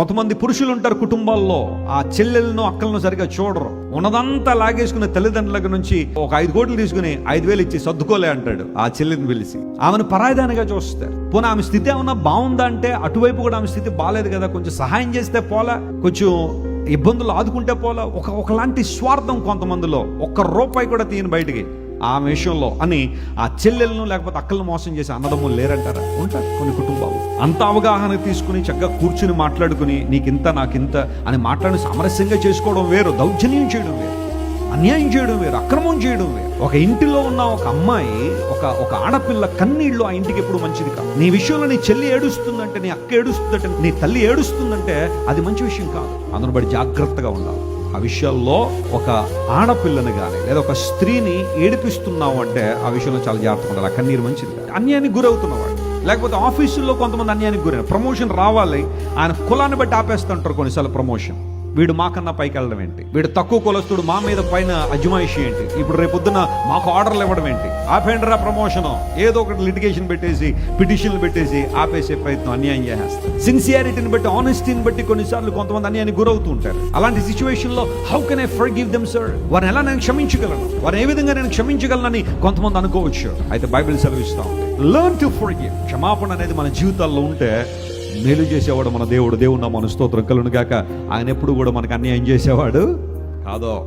కొంతమంది పురుషులు ఉంటారు కుటుంబాల్లో. ఆ చెల్లెలను అక్కలను సరిగా చూడరు. ఉన్నదంతా లాగేసుకున్న తల్లిదండ్రుల నుంచి ఒక ఐదు కోట్లు తీసుకుని ఐదు వేలు ఇచ్చి సర్దుకోలే అంటాడు ఆ చెల్లిని పిలిచి. ఆమెను పరాయిదానిగా చూస్తారు. పోనీ ఆమె స్థితి ఏమన్నా బాగుందా అంటే అటువైపు కూడా ఆమె స్థితి బాగాలేదు కదా కొంచెం సహాయం చేస్తే పోలా కొంచెం ఇబ్బందులు ఆదుకుంటే పోలా ఒక ఒకలాంటి స్వార్థం కొంతమందిలో ఒక్క రూపాయి కూడా తీయని బయటికి. ఆమె విషయంలో అని ఆ చెల్లెలను లేకపోతే అక్కలను మోసం చేసి అన్నదమ్ములు లేరంటారా? ఉంటారు కొన్ని కుటుంబాలు. అంత అవగాహన తీసుకుని చక్కగా కూర్చుని మాట్లాడుకుని నీకింత నాకింత అని మాట్లాడి సామరస్యంగా చేసుకోవడం వేరు దౌర్జన్యం చేయడం వేరు అన్యాయం చేయడం వేరు అక్రమం చేయడం వేరు. ఒక ఇంటిలో ఉన్న ఒక అమ్మాయి ఒక ఒక ఆడపిల్ల కన్నీళ్ళు ఆ ఇంటికి ఎప్పుడు మంచిది కాదు. నీ విషయంలో నీ చెల్లి ఏడుస్తుందంటే నీ అక్క ఏడుస్తుందంటే నీ తల్లి ఏడుస్తుందంటే అది మంచి విషయం కాదు. అందును బట్టి జాగ్రత్తగా ఉండాలి. ఆ విషయాల్లో ఒక ఆడపిల్లని కానీ లేదా ఒక స్త్రీని ఏడిపిస్తున్నావు అంటే ఆ విషయంలో చాలా జాగ్రత్తగా ఉండాలి. ఆ కన్నీరు మంచిది అన్యాయానికి గురవుతున్నవాడు. లేకపోతే ఆఫీసుల్లో కొంతమంది అన్యాయానికి గురైన ప్రమోషన్ రావాలి. ఆయన కులాన్ని బట్టి ఆపేస్తుంటారు కొన్నిసార్లు ప్రమోషన్. వీడు మాకన్నా పైకి వెళ్ళడం ఏంటి? వీడు తక్కువ కులస్తుడు మా మీద పైన అజమాయిషి ఏంటి? ఇప్పుడు రేపొద్దున మాకు ఆర్డర్లు ఇవ్వడం ఏంటి? ఆపేండ్రా ప్రమోషన్ ఏదో ఒకటి లిటిగేషన్ పెట్టేసి పిటిషన్లు పెట్టేసి ఆపేసే ప్రయత్నం అన్యాయం చేస్తారు సిన్సియారిటీని బట్టి ఆనెస్టీని బట్టి కొన్నిసార్లు కొంతమంది అన్యాయానికి గురవుతూ ఉంటారు. అలాంటి సిచ్యువేషన్లో how can I forgive them sir వారిని ఎలా నేను క్షమించగలను? వారిని ఏ విధంగా నేను క్షమించగలనని కొంతమంది అనుకోవచ్చు. అయితే బైబిల్ సెలవిస్తాం లర్న్ టు ఫర్ గివ్ క్షమాపణ అనేది మన జీవితాల్లో ఉంటే మేలు చేసేవాడు మన దేవుడు. దేవుడు నా మన స్తోత్రం కలును గాక. ఆయన ఎప్పుడు కూడా మనకు అన్యాయం చేసేవాడు కాదో.